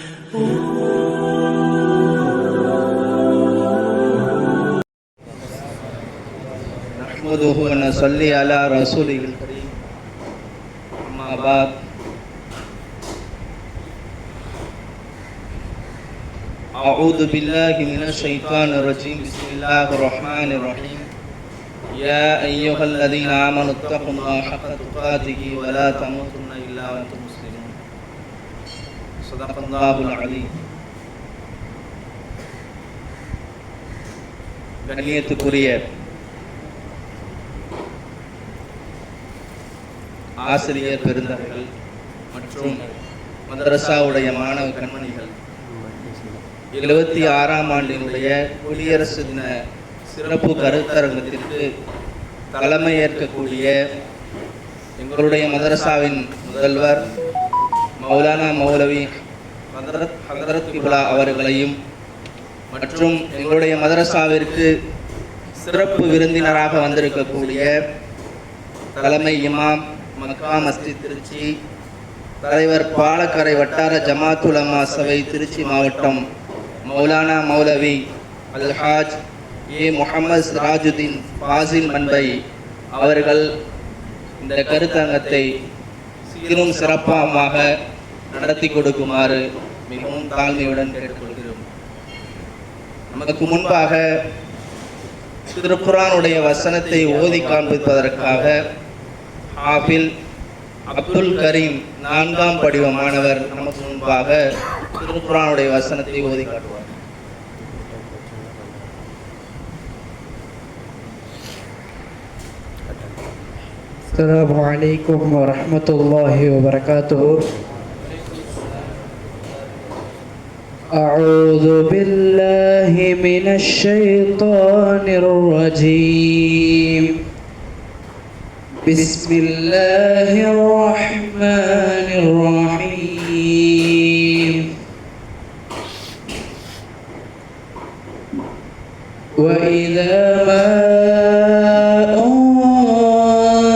نحمده ونصلي على رسوله الكريم. أما بعد. أعوذ بالله من الشيطان الرجيم. بسم الله الرحمن الرحيم. يا أيها الذين آمنوا اتقوا الله حق تقاته ولا تموتن إلا وأنتم صدق الله العليم கண்ணியத்துக்குரிய ஆசிரியர் பெருந்தர்கள் மற்றும் மதரசாவுடைய மாணவ கண்மணிகள் எழுபத்தி ஆறாம் ஆண்டினுடைய குடியரசு தின சிறப்பு கருத்தரங்கத்திற்கு தலைமை ஏற்கக்கூடிய எங்களுடைய மதரசாவின் முதல்வர் மௌலானா மௌலவி ஹதரத் ஹதரத் கிப்லா அவர்களையும் மற்றும் எங்களுடைய மதரசாவிற்கு சிறப்பு விருந்தினராக வந்திருக்கக்கூடிய தலைமை இமாம் மக்கா மஸ்ஜித் திருச்சி தலைவர் பாலக்கரை வட்டார ஜமாத்துலமா சபை திருச்சி மாவட்டம் மௌலானா மௌலவி அல்ஹாஜ் ஏ முகமது சிராஜுதீன் ஃபாசில் மன்பை அவர்கள் இந்த கருத்தரங்கத்தை சீரும் சிறப்பாக நடத்தி கொடுக்குமாறு மிகவும் தாழ்மையுடன் கேட்டுக்கொள்கிறோம் நமக்கு முன்பாக திருக்குரானுடைய வசனத்தை ஓதி காண்பிப்பதற்காக ஹாஃபில் அப்துல் கரீம் நான்காம் படிவ மாணவர் நமக்கு முன்பாக திருக்குரானுடைய வசனத்தை ஓதி காட்டுவார் السلام عليكم ورحمة الله وبركاته أعوذ بالله من الشيطان الرجيم. بسم الله الرحمن الرحيم. وإذا ما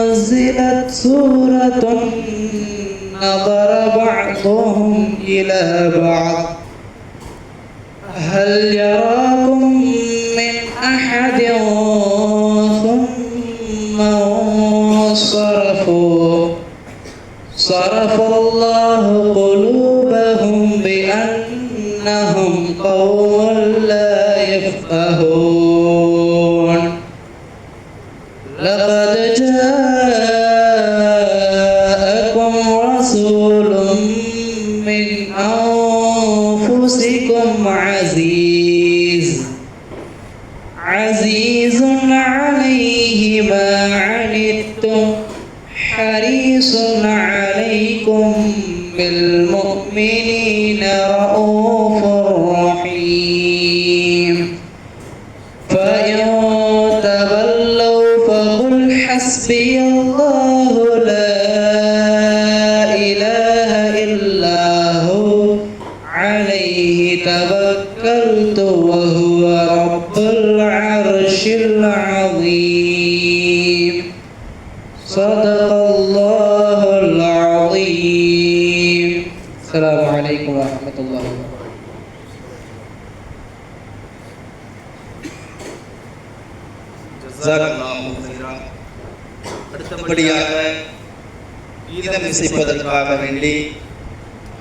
أنزلت سورة نظر بعضهم إلى بعض. கீதம் இசைப்பதற்காக வேண்டி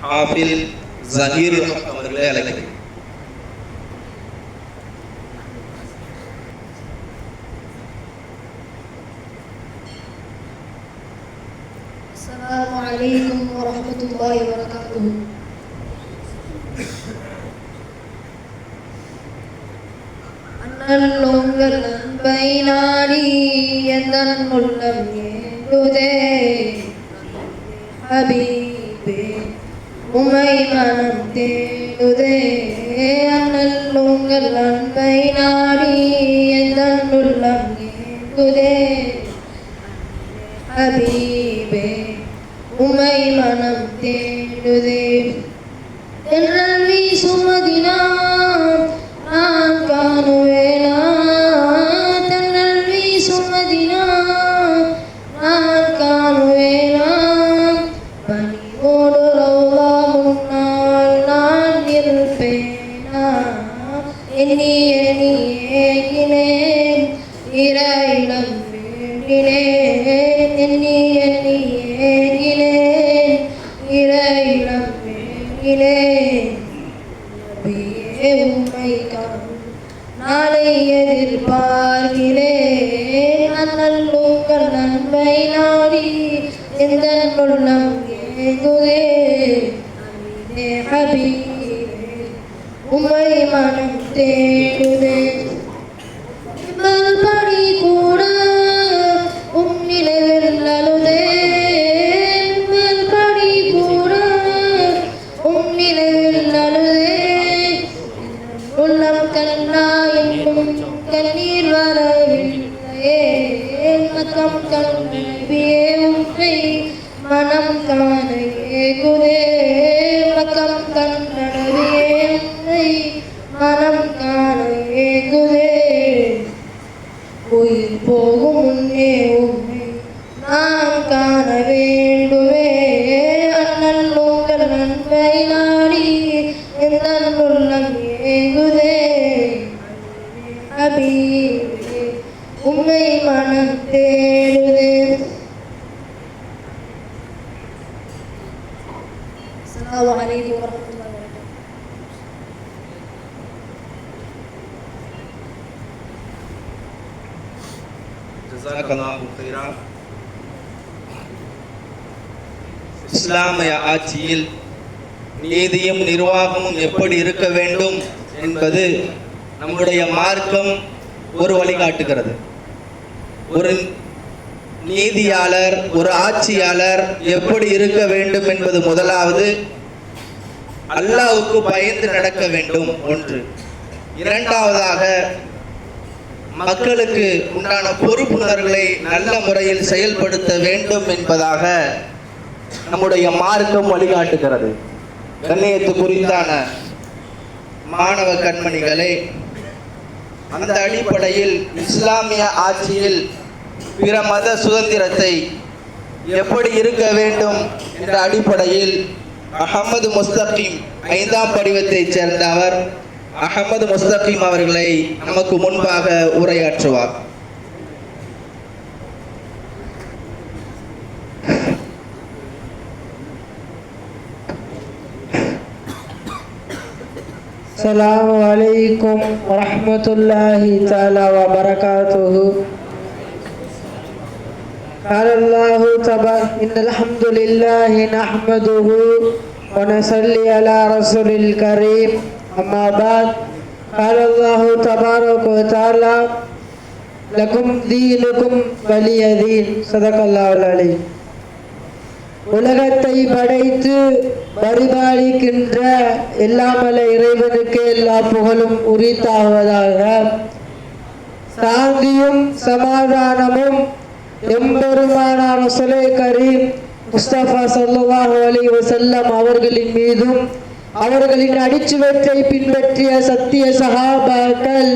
ஹாஃபில் ஜஹீர் ஹக் அவர்களை அழைக்கிறேன் السلام عليكم ورحمة الله وبركاته அண்ணல் உங்கள் அன்பை நாடி எந்தன் உள்ளம் ஏங்குதே ஹபீபே உமை மனம் தேடுதே அண்ணல் உங்கள் அன்பை நாடி எந்தன் உள்ளம் ஏங்குதே ஹபீபே உமை மனம் தேடுதே தென்றல் வீசுமதினா நான் காணுவேனா കണക്കിനെ உள்ளம் உம்மை மனம் தேடுதே. அஸ்ஸலாமு அலைக்கும் வரஹ்மத்துல்லாஹி இஸ்லாமிய ஆட்சியில் நீதியும் நிர்வாகமும் எப்படி இருக்க வேண்டும்? என்பது நம்முடைய மார்க்கம் ஒரு வழிகாட்டுகிறது. ஒரு நீதியாளர் ஒரு ஆட்சியாளர் எப்படி இருக்க வேண்டும் என்பது முதலாவது அல்லாவுக்கு பயந்து நடக்க வேண்டும் ஒன்று. இரண்டாவதாக மக்களுக்கு உண்டான பொறுப்புணர்களை நல்ல முறையில் செயல்படுத்த வேண்டும் என்பதாக நம்முடைய மார்க்கம் வழிகாட்டுகிறது. கண்ணியத்து குறித்தான மாணவ கண்மணிகளே அந்த அடிப்படையில் இஸ்லாமிய ஆட்சியில் பிற மத சுதந்திரத்தை எப்படி இருக்க வேண்டும் என்ற அடிப்படையில் அகமது முஸ்தகிம் ஐந்தாம் படிவத்தைச் சேர்ந்த அவர் அகமது முஸ்தகிம் அவர்களை நமக்கு முன்பாக உரையாற்றுவார். السلام عليكم ورحمة الله تعالى وبركاته. قال الله تبارك إن الحمد لله نحمده ونصلي على رسول الكريم. أما بعد قال الله تبارك وتعالى لكم دينكم ولي دين. صدق الله العليم உலகத்தை படைத்து பரிபாலிக்கின்ற எல்லாமல்ல இறைவனுக்கு எல்லா புகழும் உரித்தாவதாக சாந்தியும் சமாதானமும் எம்பெருமானார் சுலே கரீம் முஸ்தபா ஸல்லல்லாஹு அலைஹி வஸல்லம் அவர்களின் மீதும் அவர்களின் அடிச்சுவற்றை பின்பற்றிய சத்திய சகாபாக்கள்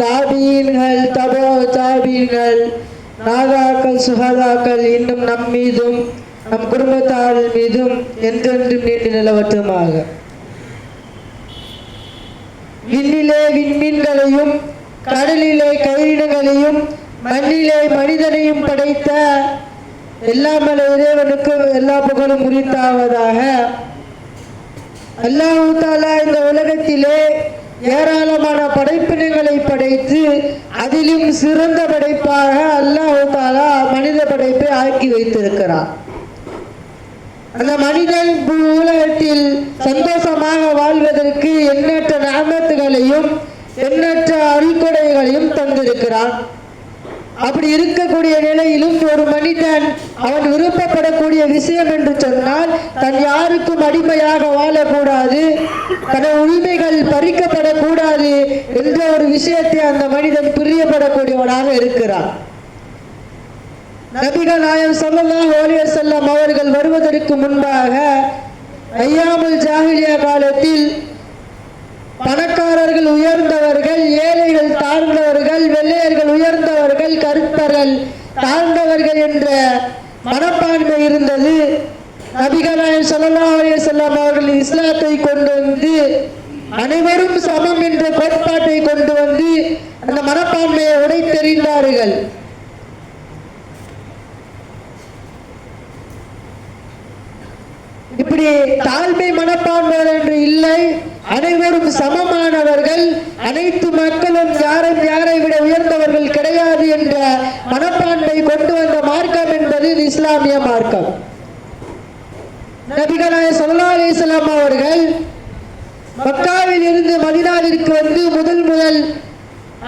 தாபீன்கள் தபோ தாபீன்கள் நாதாக்கள் சுகதாக்கள் இன்னும் நம் மீதும் நம் குடும்பத்தார் மீதும் என்றென்றும் நீண்டு நிலவட்டுமாக விண்ணிலே விண்மீன்களையும் கடலிலே கயிறினங்களையும் மண்ணிலே மனிதனையும் படைத்த எல்லாமல்ல இறைவனுக்கும் எல்லா புகழும் உரித்தாவதாக. அல்லாஹு தாலா இந்த உலகத்திலே ஏராளமான படைப்பினங்களை படைத்து அதிலும் சிறந்த படைப்பாக அல்லாஹு தாலா மனித படைப்பை ஆக்கி வைத்திருக்கிறார் அந்த மனிதன் பூ- உலகத்தில் சந்தோஷமாக வாழ்வதற்கு எண்ணற்ற நாமத்துகளையும் எண்ணற்ற அருள்கொடைகளையும் தந்திருக்கிறான். அப்படி இருக்கக்கூடிய நிலையிலும் ஒரு மனிதன் அவன் விருப்பப்படக்கூடிய விஷயம் என்று சொன்னால் தன் யாருக்கும் அடிமையாக வாழக்கூடாது தன் உரிமைகள் பறிக்கப்படக்கூடாது என்ற ஒரு விஷயத்தை அந்த மனிதன் பிரியப்படக்கூடியவனாக இருக்கிறான். நபிகள் நாயம் ஸல்லல்லாஹு அலைஹி அவர்கள் வருவதற்கு முன்பாக ஐயாமுல் ஜாகிலியா காலத்தில் பணக்காரர்கள் உயர்ந்தவர்கள் ஏழைகள் தாழ்ந்தவர்கள் வெள்ளையர்கள் உயர்ந்தவர்கள் கருத்தர்கள் தாழ்ந்தவர்கள் என்ற மனப்பான்மை இருந்தது. நபிகள் நாயம் அலைய செல்லம் அவர்கள் இஸ்லாத்தை கொண்டு வந்து அனைவரும் சமம் என்ற கோட்பாட்டை கொண்டு வந்து அந்த மனப்பான்மையை உடைத்தெறிந்தார்கள். இப்படி தாழ்மை மனப்பான்மையர் என்று இல்லை. அனைவரும் சமமானவர்கள். அனைத்து மக்களும் யாரும் யாரை விட உயர்ந்தவர்கள் கிடையாது என்ற மனப்பான்மை கொண்டு வந்த மார்க்கம் என்பது இஸ்லாமிய மார்க்கம். நபிகளாய சொல்லா அலிஸ்லாம் அவர்கள் மக்காவில் இருந்து மதினாவிற்கு வந்து முதல் முதல்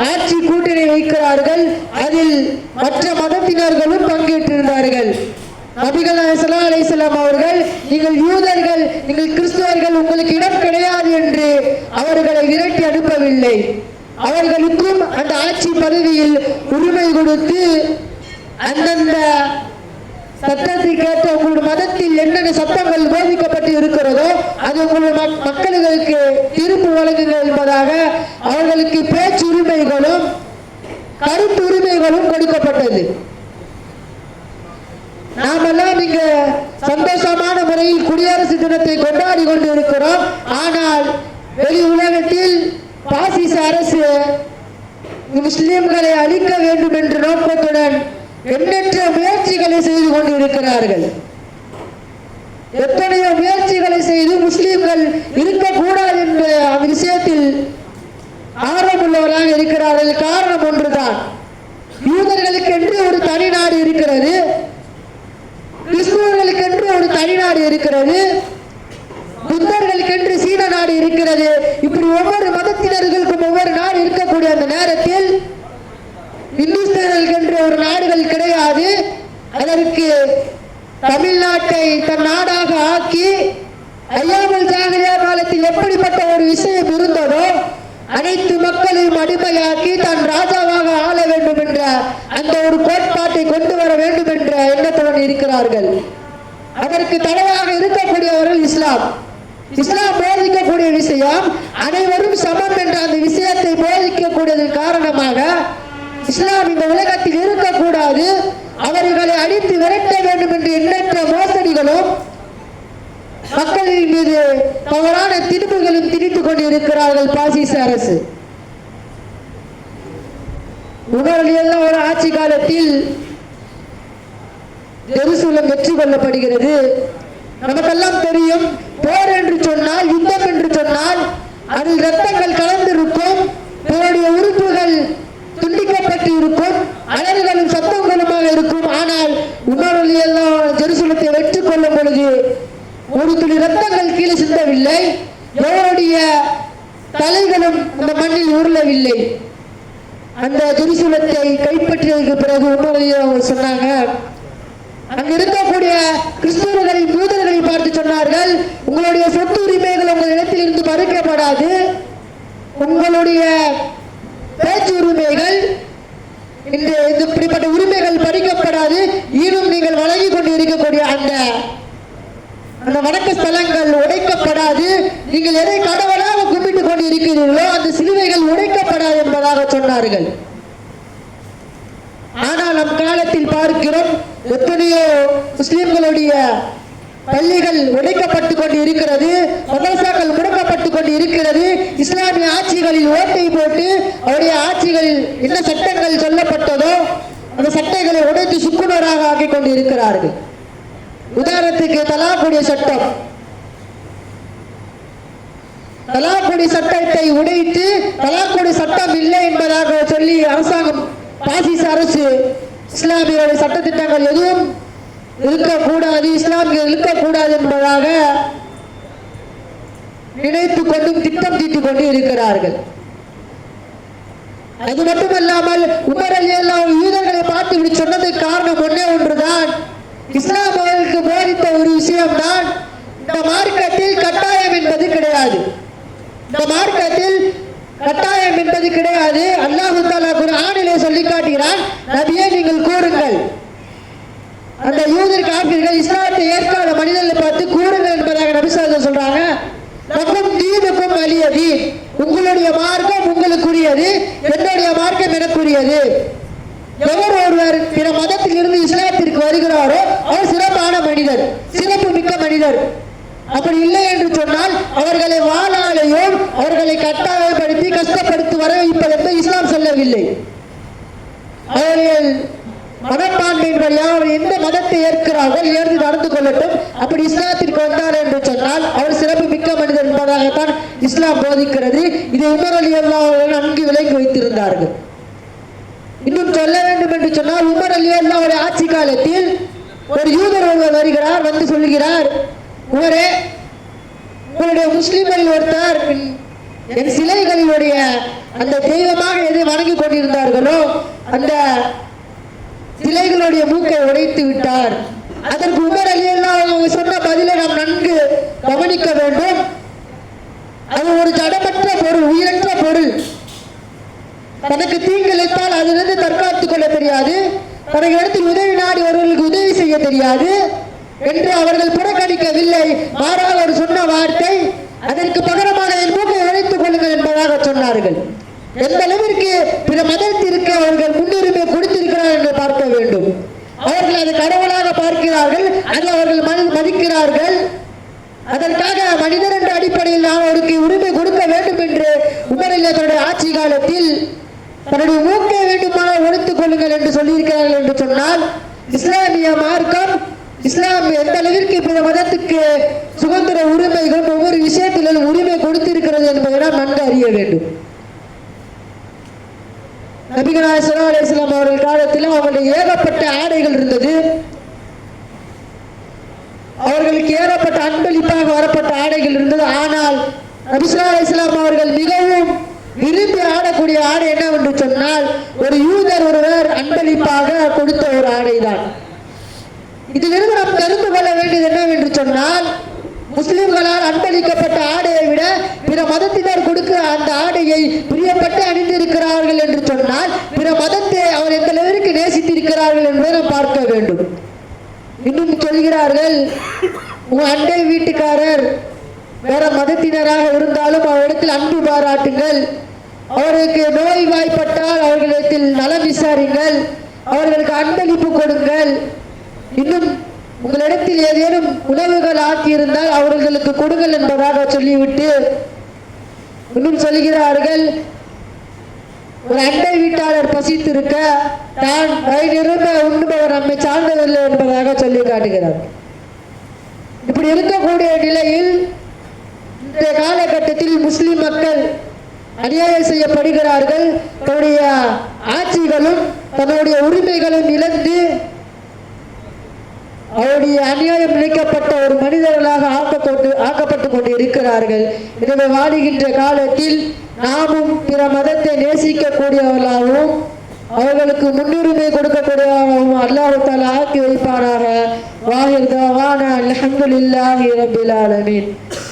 ஆட்சி கூட்டணி வைக்கிறார்கள். அதில் மற்ற மதத்தினர்களும் பங்கேற்றிருந்தார்கள். நபிகள் ஸல்லல்லாஹு அலைஹி அவர்கள் நீங்கள் யூதர்கள் நீங்கள் கிறிஸ்துவர்கள் உங்களுக்கு இடம் கிடையாது என்று அவர்களை விரட்டி அனுப்பவில்லை. அவர்களுக்கும் அந்த ஆட்சி பதவியில் உரிமை கொடுத்து அந்தந்த சட்டத்தை கேட்ட உங்களுடைய மதத்தில் என்னென்ன சட்டங்கள் போதிக்கப்பட்டு இருக்கிறதோ அது உங்களுடைய மக்- மக்களுக்கு திருப்பு வழங்குங்கள் என்பதாக அவர்களுக்கு பேச்சு உரிமைகளும் கருத்து உரிமைகளும் கொடுக்கப்பட்டது. நாமெல்லாம் இங்க சந்தோஷமான முறையில் குடியரசு தினத்தை கொண்டாடி கொண்டு இருக்கிறோம் ஆனால் வெளி உலகத்தில் பாசிச அரசு முஸ்லிம்களை அழிக்க வேண்டும் என்ற நோக்கத்துடன் எண்ணற்ற முயற்சிகளை செய்து கொண்டிருக்கிறார்கள். எத்தனையோ முயற்சிகளை செய்து முஸ்லிம்கள் இருக்கக்கூடாது என்ற விஷயத்தில் ஆர்வமுள்ளவராக இருக்கிறார்கள். காரணம் ஒன்றுதான். யூதர்களுக்கென்று ஒரு தனி நாடு இருக்கிறது. கிறிஸ்துவர்களுக்கென்று ஒரு தனி நாடு இருக்கிறது. புத்தர்களுக்கென்று சீன நாடு இருக்கிறது. இப்படி ஒவ்வொரு மதத்தினர்களுக்கும் ஒவ்வொரு நாடு இருக்கக்கூடிய அந்த நேரத்தில் இந்துஸ்தான்களுக்கென்று ஒரு நாடுகள் கிடையாது. அதற்கு தமிழ்நாட்டை தன் நாடாக ஆக்கி ஐயாமல் ஜாகிரியா காலத்தில் எப்படிப்பட்ட அனைத்து மக்களையும் அடிமையாக்கி தான் ராஜாவாக ஆள வேண்டும் என்ற அந்த ஒரு கோட்பாட்டை கொண்டு வர வேண்டும் என்ற எண்ணத்துடன் இருக்கிறார்கள். அதற்கு தடையாக இருக்கக்கூடியவர்கள் இஸ்லாம். இஸ்லாம் போதிக்கக்கூடிய விஷயம் அனைவரும் சமம் என்ற அந்த விஷயத்தை போதிக்கக்கூடியதன் காரணமாக இஸ்லாம் இந்த உலகத்தில் இருக்கக்கூடாது. அவர்களை அடித்து விரட்ட வேண்டும் என்று எண்ணற்ற மோசடிகளும் மக்களின் மீது தவறான திணிப்புகளும் திணித்துக் கொண்டிருக்கிறார்கள் பாசிச அரசு. உணர்வுகள் ஒரு ஆட்சி காலத்தில் ஜெருசலம் வெற்றி கொள்ளப்படுகிறது. நமக்கெல்லாம் தெரியும் போர் என்று சொன்னால் யுத்தம் என்று சொன்னால் அதில் ரத்தங்கள் கலந்திருக்கும் பிறருடைய உறுப்புகள் துண்டிக்கப்பட்டு இருக்கும் அலறுகளும் சத்தங்களுமாக இருக்கும். ஆனால் உணர்வு எல்லாம் ஜெருசலத்தை வெற்றி கொள்ளும் பொழுது ஒரு துளி ரத்தங்கள் கீழே சிந்தவில்லை. எவருடைய தலைகளும் அந்த மண்ணில் உருளவில்லை. அந்த துரிசுலத்தை கைப்பற்றியதற்கு பிறகு உணர்வு அவங்க சொன்னாங்க அங்க இருக்கக்கூடிய கிறிஸ்தவர்களை தூதர்களை பார்த்து சொன்னார்கள் உங்களுடைய சொத்து உரிமைகள் உங்கள் இடத்திலிருந்து பறிக்கப்படாது உங்களுடைய பேச்சு உரிமைகள் இந்த இந்த இப்படிப்பட்ட உரிமைகள் பறிக்கப்படாது. இன்னும் நீங்கள் வழங்கி கொண்டு இருக்கக்கூடிய அந்த அந்த வணக்க ஸ்தலங்கள் உடைக்கப்படாது. நீங்கள் எதை கடவுளாக கும்பிட்டு கொண்டு இருக்கிறீர்களோ அந்த சிலுவைகள் உடைக்கப்படாது என்பதாக சொன்னார்கள். ஆனால் நம் காலத்தில் பார்க்கிறோம் எத்தனையோ முஸ்லிம்களுடைய பள்ளிகள் உடைக்கப்பட்டு கொண்டு இருக்கிறது மதரசாக்கள் முடக்கப்பட்டு கொண்டு இருக்கிறது இஸ்லாமிய ஆட்சிகளில் ஓட்டை போட்டு அவருடைய ஆட்சிகளில் என்ன சட்டங்கள் சொல்லப்பட்டதோ அந்த சட்டங்களை உடைத்து சுக்குனராக ஆக்கி கொண்டு இருக்கிறார்கள் உதாரணத்துக்கு தலாக்குடி சட்டம். தலாக்குடி சட்டத்தை உடைத்து தலாக்குடி சட்டம் இல்லை என்பதாக சொல்லி அரசாங்கம் பாசிச அரசு இஸ்லாமியருடைய சட்டத்திட்டங்கள் எதுவும் இருக்கக்கூடாது இஸ்லாமியர் இருக்கக்கூடாது என்பதாக நினைத்து கொண்டும் திட்டம் தீட்டிக் கொண்டு இருக்கிறார்கள். அது மட்டுமல்லாமல் உமர் அலி யூதர்களை பார்த்து இப்படி சொன்னதுக்கு காரணம் ஒன்றே ஒன்றுதான். இஸ்லாம் அவர்களுக்கு போதித்த ஒரு விஷயம் தான் இந்த மார்க்கத்தில் கட்டாயம் என்பது கிடையாது. இந்த மார்க்கத்தில் கட்டாயம் என்பது கிடையாது. அல்லாஹு தாலா குர்ஆனிலே சொல்லி காட்டுகிறான் நபியே நீங்கள் கூறுங்கள். அந்த யூதர் காப்பீர்கள் இஸ்லாத்தை ஏற்காத மனிதர்களை பார்த்து கூறுங்கள் என்பதாக நபிசாத சொல்றாங்க. லக்கும் தீனுக்கும் அலியதி உங்களுடைய மார்க்கம் உங்களுக்குரியது என்னுடைய மார்க்கம் எனக்குரியது. எவர் ஒருவர் பிற மதத்தில் இருந்து இஸ்லாத்திற்கு வருகிறாரோ அவர் சிறப்பான மனிதர் சிறப்பு மிக்க மனிதர். அப்படி இல்லை என்று சொன்னால் அவர்களை வாழாலையும் அவர்களை கட்டாயப்படுத்தி கஷ்டப்படுத்தி வர வைப்பதற்கு இஸ்லாம் சொல்லவில்லை. அவர்கள் மனப்பான்மையின்படியா அவர் எந்த மதத்தை ஏற்கிறார்கள் ஏற்று நடந்து கொள்ளட்டும் அப்படி இஸ்லாத்திற்கு வந்தார் என்று சொன்னால் அவர் சிறப்பு மிக்க மனிதர் என்பதாகத்தான் இஸ்லாம் போதிக்கிறது. இதை உமர் அலி அல்லா அவர்கள் நன்கு விளங்கி வைத்திருந்தார்கள். இன்னும் சொல்ல வேண்டும் என்று சொன்னால் உமர் அலி அல்லாவுடைய ஆட்சி காலத்தில் ஒரு யூதர் ஒருவர் வருகிறார் வந்து சொல்லுகிறார் உமரே உங்களுடைய முஸ்லிம்களில் ஒருத்தர் என்- சிலைகளினுடைய அந்த தெய்வமாக எதை வணங்கி கொண்டிருந்தார்களோ அந்த சிலைகளுடைய மூக்கை உடைத்து விட்டார். அதற்கு உமர் அலி அல்லாஹ் அவங்க சொன்ன பதிலை நாம் நன்கு கவனிக்க வேண்டும். அது ஒரு ஜடமற்ற பொருள் உயிரற்ற பொருள். தனக்கு தீங்கிழைத்தால் அதிலிருந்து தற்காத்துக் கொள்ள தெரியாது. தனக்கு இடத்தில் உதவி நாடி அவர்களுக்கு உதவி செய்ய தெரியாது என்று அவர்கள் புறக்கணிக்கவில்லை. மாறாக அவர் சொன்ன வார்த்தை அதற்கு பகரமாக என் மூக்கை உழைத்துக் கொள்ளுங்கள் என்பதாக சொன்னார்கள். எந்த அளவிற்கு பிற மதத்திற்கு அவர்கள் முன்னுரிமை கொடுத்திருக்கிறார் என்று பார்க்க வேண்டும். அவர்கள் அதை கடவுளாக பார்க்கிறார்கள் அதை அவர்கள் மதிக்கிறார்கள். அதற்காக மனிதர் என்ற அடிப்படையில் நாம் அவருக்கு உரிமை கொடுக்க வேண்டும் என்று உமரில் தன்னுடைய ஆட்சி காலத்தில் தன்னுடைய மூக்கை வேண்டுமானால் ஒழித்துக் கொள்ளுங்கள் என்று சொல்லியிருக்கிறார்கள் என்று சொன்னால் இஸ்லாமிய மார்க்கம் இஸ்லாம் எந்த அளவிற்கு பிற மதத்துக்கு சுதந்திர உரிமைகள் ஒவ்வொரு விஷயத்திலும் உரிமை கொடுத்திருக்கிறது என்பதை நாம் நன்கு அறிய வேண்டும். நபிகளார் சல்லா அலிஸ்லாம் அவர்கள் காலத்தில் அவர்களுடைய ஏகப்பட்ட ஆடைகள் இருந்தது. அவர்களுக்கு ஏகப்பட்ட அன்பளிப்பாக வரப்பட்ட ஆடைகள் இருந்தது. ஆனால் நபிசுல்லா அலிஸ்லாம் அவர்கள் மிகவும் விரும்பி ஆடக்கூடிய ஆடை என்னவென்று சொன்னால் ஒரு யூதர் ஒருவர் அன்பளிப்பாக கொடுத்த ஒரு ஆடைதான். இதிலிருந்து நாம் தெரிந்து கொள்ள வேண்டியது என்னவென்று சொன்னால் முஸ்லிம்களால் அன்பளிக்கப்பட்ட ஆடையை விட பிற மதத்தினர் கொடுக்கிற அந்த ஆடையை பிரியப்பட்டு அணிந்திருக்கிறார்கள் என்று சொன்னால் பிற மதத்தை அவர் எந்த அளவிற்கு நேசித்திருக்கிறார்கள் என்பதை நாம் பார்க்க வேண்டும். இன்னும் சொல்கிறார்கள் உன் அண்டை வீட்டுக்காரர் வேற மதத்தினராக இருந்தாலும் அவரிடத்தில் அன்பு பாராட்டுங்கள். அவருக்கு நோய் வாய்ப்பட்டால் அவர்களிடத்தில் நலம் விசாரிங்கள். அவர்களுக்கு அன்பளிப்பு கொடுங்கள். இன்னும் உங்களிடத்தில் ஏதேனும் உணவுகள் ஆக்கியிருந்தால் அவர்களுக்கு கொடுங்கள் என்பதாக சொல்லிவிட்டு இன்னும் சொல்கிறார்கள். ஒரு அண்டை வீட்டாளர் பசித்திருக்க தான் வயிறிருந்த உண்பவர் நம்மை சார்ந்ததில்லை என்பதாக சொல்லி காட்டுகிறார் இப்படி இருக்கக்கூடிய நிலையில் காலகட்டத்தில் முஸ்லிம் மக்கள் அநியாயம் செய்யப்படுகிறார்கள். தன்னுடைய ஆட்சிகளும் தன்னுடைய உரிமைகளும் இழந்து அவருடைய அநியாயம் இழைக்கப்பட்ட ஒரு மனிதர்களாக ஆக்கப்பட்டு ஆக்கப்பட்டுக் கொண்டு இருக்கிறார்கள் எனவே வாடுகின்ற காலத்தில் நாமும் பிற மதத்தை நேசிக்கக்கூடியவர்களாகவும் அவர்களுக்கு முன்னுரிமை கொடுக்கக்கூடியவர்களாகவும் அல்லாஹால ஆக்கி வைப்பானாக. வாஹிர் தாவான அல்ஹம்துலில்லாஹி ஆலமீன்.